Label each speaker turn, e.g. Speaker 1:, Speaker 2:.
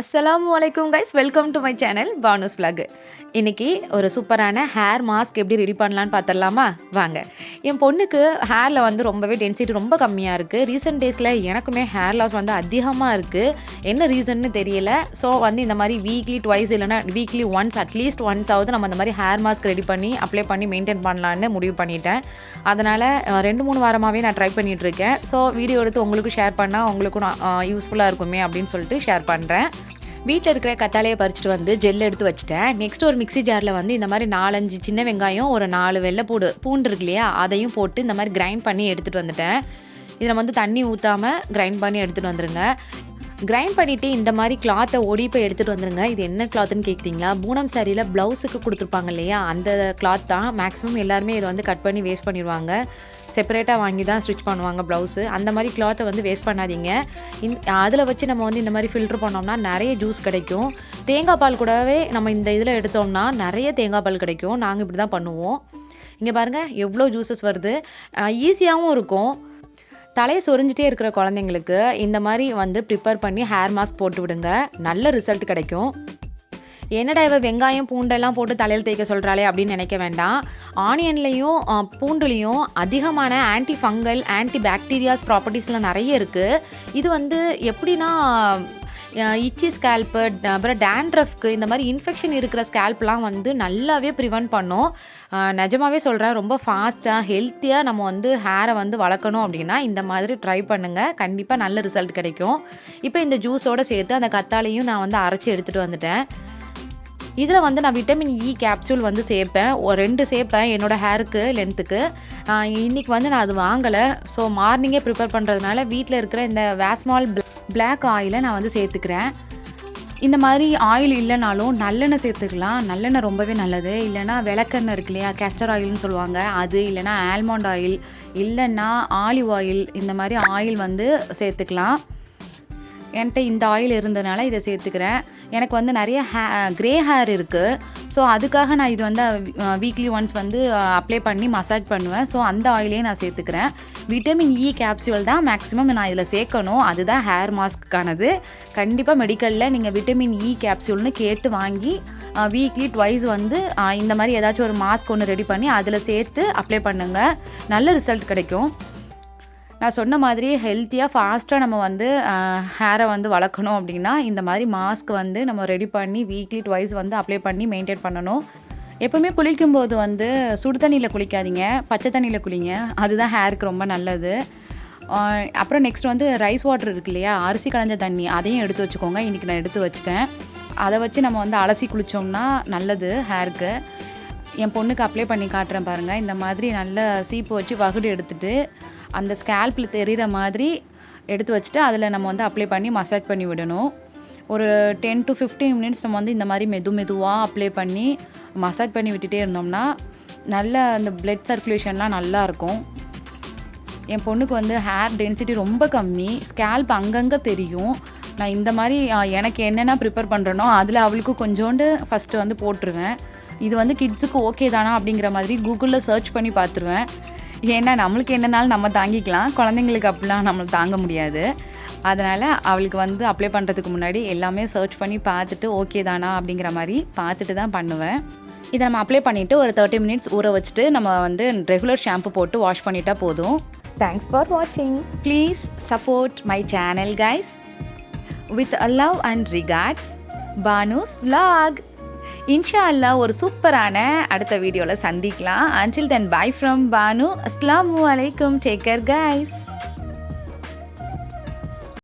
Speaker 1: அஸ்லாம் அலைக்கும் guys welcome to my channel Banu's vlog. இன்றைக்கி ஒரு சூப்பரான ஹேர் மாஸ்க் எப்படி ரெடி பண்ணலான்னு பார்த்துடலாமா? வாங்க. என் பொண்ணுக்கு ஹேரில் வந்து ரொம்பவே டென்சிட்டி ரொம்ப கம்மியாக இருக்குது ரீசெண்ட் டேஸில் எனக்குமே ஹேர் லாஸ் வந்து அதிகமாக இருக்குது என்ன ரீசன்னு தெரியல. ஸோ வந்து இந்த மாதிரி வீக்லி ட்வைஸ் இல்லைனா weekly once at least once ஆகுது நம்ம இந்த மாதிரி ஹேர் மாஸ்க் ரெடி பண்ணி அப்ளை பண்ணி மெயின்டைன் பண்ணலான்னு முடிவு பண்ணிட்டேன். அதனால் ரெண்டு மூணு வாரமாகவே நான் ட்ரை பண்ணிகிட்ருக்கேன் ஸோ வீடியோ எடுத்து உங்களுக்கு ஷேர் பண்ணால் உங்களுக்கும் யூஸ்ஃபுல்லாக இருக்குமே அப்படின்னு சொல்லிட்டு ஷேர் பண்ணுறேன் வீட்டில் இருக்கிற கத்தாலையை பறிச்சுட்டு வந்து ஜெல் எடுத்து வச்சுட்டேன். நெக்ஸ்ட் ஒரு மிக்சி ஜாரில் வந்து இந்த மாதிரி நாலஞ்சு சின்ன வெங்காயம் ஒரு நாலு வெள்ளை பூடு பூண்டு இருக்கு இல்லையா அதையும் போட்டு இந்த மாதிரி கிரைண்ட் பண்ணி எடுத்துகிட்டு வந்துட்டேன். இதில் வந்து தண்ணி ஊற்றாமல் கிரைண்ட் பண்ணி எடுத்துகிட்டு வந்துருங்க. கிரைண்ட் பண்ணிவிட்டு இந்த மாதிரி கிளாத்தை ஓடி போய் எடுத்துகிட்டு வந்துருங்க. இது என்ன கிளாத்துன்னு கேட்குறீங்களா பூனம் சாரியில் ப்ளவுஸுக்கு கொடுத்துருப்பாங்க இல்லையா? அந்த கிளாத் தான். மேக்ஸிமம் எல்லாருமே இதை வந்து கட் பண்ணி வேஸ்ட் பண்ணிடுவாங்க. செப்பரேட்டாக வாங்கி தான் ஸ்டிச் பண்ணுவாங்க ப்ளவுஸு அந்த மாதிரி கிளாத்தை வந்து வேஸ்ட் பண்ணாதீங்க. இந் அதில் வச்சு நம்ம வந்து இந்த மாதிரி ஃபில்ட்ரு பண்ணோம்னா நிறைய ஜூஸ் கிடைக்கும். தேங்காய் பால் கூடவே நம்ம இந்த இதில் எடுத்தோம்னா நிறைய தேங்காய் பால் கிடைக்கும். நாங்கள் இப்படி தான் பண்ணுவோம். இங்கே பாருங்கள் எவ்வளோ ஜூஸஸ் வருது. ஈஸியாகவும் இருக்கும். தலையை சொரிஞ்சிட்டே இருக்கிற குழந்தைங்களுக்கு இந்த மாதிரி வந்து ப்ரிப்பேர் பண்ணி ஹேர் மாஸ்க் போட்டு விடுங்க. நல்ல ரிசல்ட் கிடைக்கும். என்னடா இவ வெங்காயம் பூண்டெல்லாம் போட்டு தலையில் தேய்க்க சொல்கிறாளே அப்படின்னு நினைக்க வேண்டாம். ஆனியன்லேயும் பூண்டுலேயும் அதிகமான ஆன்டி ஃபங்கல் ஆன்டி பாக்டீரியாஸ் ப்ராப்பர்ட்டிஸ்லாம் நிறைய இருக்குது இது வந்து எப்படின்னா இச்சி ஸ்கேல்ப்பு அப்புறம் டேண்ட்ரஃப்க்கு இந்த மாதிரி இன்ஃபெக்ஷன் இருக்கிற ஸ்கேல்ப்லாம் வந்து நல்லாவே ப்ரிவென்ட் பண்ணும். நிஜமாகவே நிஜமாவே சொல்கிறேன் ரொம்ப ஃபாஸ்ட்டாக ஹெல்த்தியாக நம்ம வந்து ஹேரை வந்து வளர்க்கணும் அப்படின்னா இந்த மாதிரி ட்ரை பண்ணுங்கள் கண்டிப்பாக நல்ல ரிசல்ட் கிடைக்கும். இப்போ இந்த ஜூஸோடு சேர்த்து அந்த கத்தாழையும் நான் வந்து அரைச்சி எடுத்துகிட்டு வந்துட்டேன். இதில் வந்து நான் விட்டமின் இ கேப்சூல் வந்து சேர்ப்பேன். ஒரு ரெண்டு சேர்ப்பேன் என்னோடய ஹேருக்கு லென்த்துக்கு இன்றைக்கி வந்து நான் அது வாங்கலை. ஸோ மார்னிங்கே ப்ரிப்பேர் பண்ணுறதுனால வீட்டில் இருக்கிற இந்த வேஸ்மால் பிளாக் ஆயிலை நான் வந்து சேர்த்துக்கிறேன். இந்த மாதிரி ஆயில் இல்லைனாலும் நல்லெண்ணெய் சேர்த்துக்கலாம். நல்லெண்ணெய் ரொம்பவே நல்லது. இல்லைன்னா விளக்கெண்ணெய் இருக்கு இல்லையா? கேஸ்டர் ஆயில்னு சொல்லுவாங்க. அது இல்லைன்னா ஆல்மண்ட் ஆயில் இல்லைன்னா ஆலிவ் ஆயில் இந்த மாதிரி ஆயில் வந்து சேர்த்துக்கலாம். என்கிட்ட இந்த ஆயில் இருந்ததுனால இதை சேர்த்துக்கிறேன். எனக்கு வந்து நிறைய ஹே க்ரே ஹேர் இருக்குது ஸோ அதுக்காக நான் இது வந்து வீக்லி ஒன்ஸ் வந்து அப்ளை பண்ணி மசாஜ் பண்ணுவேன். ஸோ அந்த ஆயிலே நான் சேர்த்துக்கிறேன். விட்டமின் இ கேப்சியூல் தான் மேக்ஸிமம் நான் இதில் சேர்க்கணும். அதுதான் ஹேர் மாஸ்க்கானது கண்டிப்பாக மெடிக்கலில் நீங்கள் விட்டமின் இ e கேப்சூல்னு கேட்டு வாங்கி வீக்லி ட்வைஸ் வந்து இந்த மாதிரி ஏதாச்சும் ஒரு மாஸ்க் ஒன்று ரெடி பண்ணி அதில் சேர்த்து அப்ளை பண்ணுங்கள் நல்ல ரிசல்ட் கிடைக்கும். நான் சொன்ன மாதிரி ஹெல்த்தியாக ஃபாஸ்ட்டாக நம்ம வந்து ஹேரை வந்து வளர்க்கணும் அப்படின்னா இந்த மாதிரி மாஸ்க் வந்து நம்ம ரெடி பண்ணி வீக்லி ட்வைஸ் வந்து அப்ளை பண்ணி மெயின்டைன் பண்ணணும். எப்பவுமே குளிக்கும்போது வந்து சுடு தண்ணியில் குளிக்காதீங்க பச்சை தண்ணியில் குளிங்க அதுதான் ஹேருக்கு ரொம்ப நல்லது. அப்புறம் நெக்ஸ்ட் வந்து ரைஸ் வாட்டர் இருக்கு இல்லையா அரிசி களைஞ்ச தண்ணி அதையும் எடுத்து வச்சுக்கோங்க. இன்றைக்கி நான் எடுத்து வச்சிட்டேன். அதை வச்சு நம்ம வந்து அலசி குளித்தோம்னா நல்லது ஹேருக்கு என் பொண்ணுக்கு அப்ளை பண்ணி காட்டுறேன் பாருங்கள் இந்த மாதிரி நல்ல சீப்பு வச்சு வகுடு எடுத்துகிட்டு அந்த ஸ்கேல்பில் தெரிகிற மாதிரி எடுத்து வச்சுட்டு அதில் நம்ம வந்து அப்ளை பண்ணி மசாஜ் பண்ணி விடணும். ஒரு டென் டு 15 மினிட்ஸ் நம்ம வந்து இந்த மாதிரி மெது மெதுவாக அப்ளை பண்ணி மசாஜ் பண்ணி விட்டுட்டே இருந்தோம்னா நல்ல அந்த பிளட் சர்க்குலேஷன்லாம் நல்லாயிருக்கும் என் பொண்ணுக்கு வந்து ஹேர் டென்சிட்டி ரொம்ப கம்மி. ஸ்கேல்ப் அங்கங்கே தெரியும். நான் இந்த மாதிரி எனக்கு என்னென்ன ப்ரிப்பேர் பண்ணுறேனோ அதில் அவளுக்கு கொஞ்சோண்டு ஃபஸ்ட்டு வந்து போட்டுருவேன். இது வந்து கிட்ஸுக்கு ஓகே தானா அப்படிங்கிற மாதிரி கூகுளில் சர்ச் பண்ணி பார்த்துருவேன். ஏன்னா நம்மளுக்கு என்னனாலும் நம்ம தாங்கிக்கலாம். குழந்தைங்களுக்கு அப்படிலாம் நம்ம தாங்க முடியாது. அதனால் அவளுக்கு வந்து அப்ளை பண்ணுறதுக்கு முன்னாடி எல்லாமே சர்ச் பண்ணி பார்த்துட்டு ஓகே தானா அப்படிங்கிற மாதிரி பார்த்துட்டு தான் பண்ணுவேன். இதை நம்ம அப்ளை பண்ணிவிட்டு ஒரு தேர்ட்டி மினிட்ஸ் ஊற வச்சுட்டு நம்ம வந்து ரெகுலர் ஷாம்பு போட்டு வாஷ் பண்ணிட்டா போதும். தேங்க்ஸ் ஃபார் வாட்சிங் please support my channel guys with love and regards Banu's vlog. இன்ஷா அல்லா ஒரு சூப்பரான அடுத்த வீடியோவில் சந்திக்கலாம். Until then bye from Banu அஸ்லாம் வலைக்கும் டேக் கேர் கைஸ்